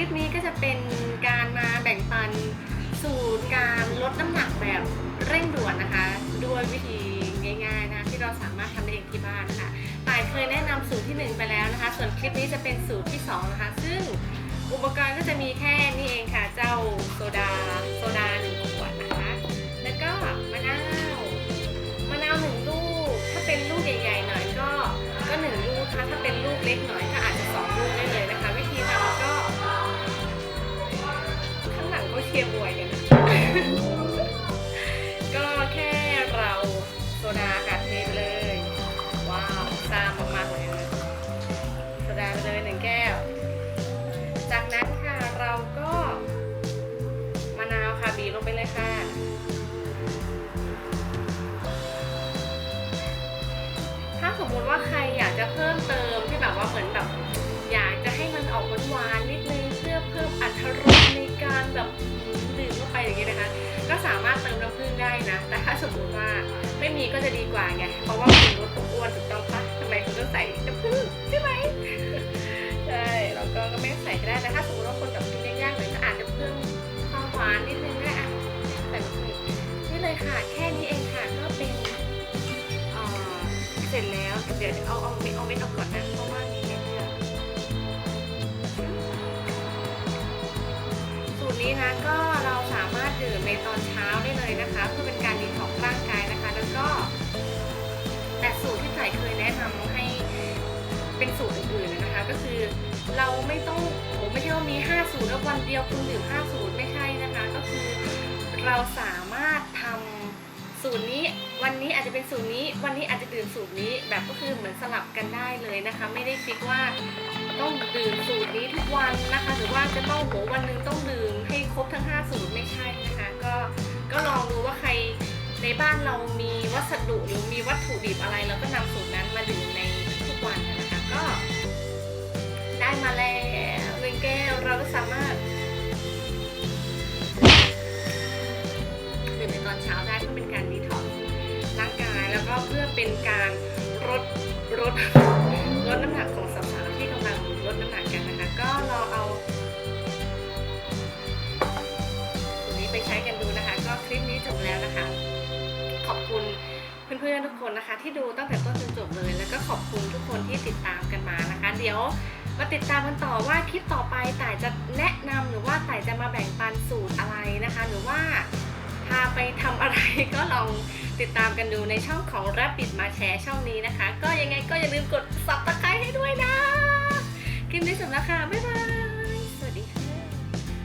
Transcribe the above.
ลิปนี้ก็จะเป็นการมาแบ่งปันสูตรการลดน้ำหนักแบบเร่งด่วนนะคะ ด้วยวิธีง่ายๆนะที่เราสามารถทำได้เองที่บ้านนะคะต่ายเคยแนะนำสูตรที่หนึ่งไปแล้วนะคะ ส่วนคลิปนี้จะเป็นสูตรที่สองนะคะ ซึ่งอุปกรณ์ก็จะมีแค่นี้เองค่ะ เจ้าโซดาโซดาหนึ่งขวดนะคะ แล้วก็มะนาวมะนาวหนึ่งลูก ถ้าเป็นลูกใหญ่ๆหน่อยก็ก็หนึ่งลูกค่ะถ้าเป็นลูกเล็กหน่อยก็อาจ ข้างหลังก็เชียร์บวยกัน ก็แค่เราโซดา เพราะว่าคุณลดความอ้วนถูกต้องปะทำไมคุณต้องใส่น้ำผึ้งใช่ไหมใช่แล้วก็ก็ไม่ใส่ก็ได้แต่ถ้าสมมติว่าคนกับกินยากๆหน่อยก็อาจจะเพิ่มความหวานนิดนึงก็อะใส่น้ำผึ้งนี่เลยค่ะ แค่นี้เองค่ะก็เป็นเสร็จแล้วเดี๋ยวเอาเอาเม็ดเอาเม็ดออกก่อนนะเพราะว่ามีเม็ดเยอะสูตรนี้นะก็เราสามารถดื่มในตอนเช้าได้เลยนะคะ เพื่อเป็นการดีท็อกร่างกายนะคะ แล้วก็ เป็นสูตรอื่นๆนะคะ ก็คือเราไม่ต้องโอ้ไม่ใช่ว่ามี5สูตรแล้ววันเดียวคุณดื่ม5สูตรไม่ใช่นะคะ ก็คือเราสามารถทำสูตรนี้วันนี้อาจจะเป็นสูตรนี้ วันนี้อาจจะดื่มสูตรนี้แบบก็คือเหมือนสลับกันได้เลยนะคะ ไม่ได้ฟิกว่าต้องดื่มสูตรนี้ทุกวันนะคะ หรือว่าจะต้องโหวันหนึ่งต้องดื่มให้ครบทั้ง 5 สูตรไม่ใช่นะคะ ก็ก็ลองดูว่าใครในบ้านเรามีวัสดุหรือมีวัตถุดิบอะไรเราก็ มาแล้วหนึ่งแก้วเราก็สามารถดื่มในตอนเช้าได้เพื่อเป็นการดีท็อกซ์ร่างกายแล้วก็เพื่อเป็นการลดลดลดน้ำหนักของสาวๆที่กำลังลดน้ำหนักกันนะคะ ก็ลองเอาตัวนี้ไปใช้กันดูนะคะ ก็คลิปนี้จบแล้วนะคะ ขอบคุณเพื่อนๆทุกคนนะคะ ที่ดูตั้งแต่ต้นจนจบเลย แล้วก็ขอบคุณทุกคนที่ติดตามกันมานะคะ เดี๋ยว มาติดตามกันต่อว่าคลิปต่อไปต่ายจะแนะนำหรือว่าต่ายจะมาแบ่งปันสูตรอะไรนะคะ หรือว่าพาไปทำอะไรก็ลองติดตามกันดูในช่องของ Rabbit มาแชร์ช่องนี้นะคะ ก็ยังไงก็อย่าลืมกด subscribe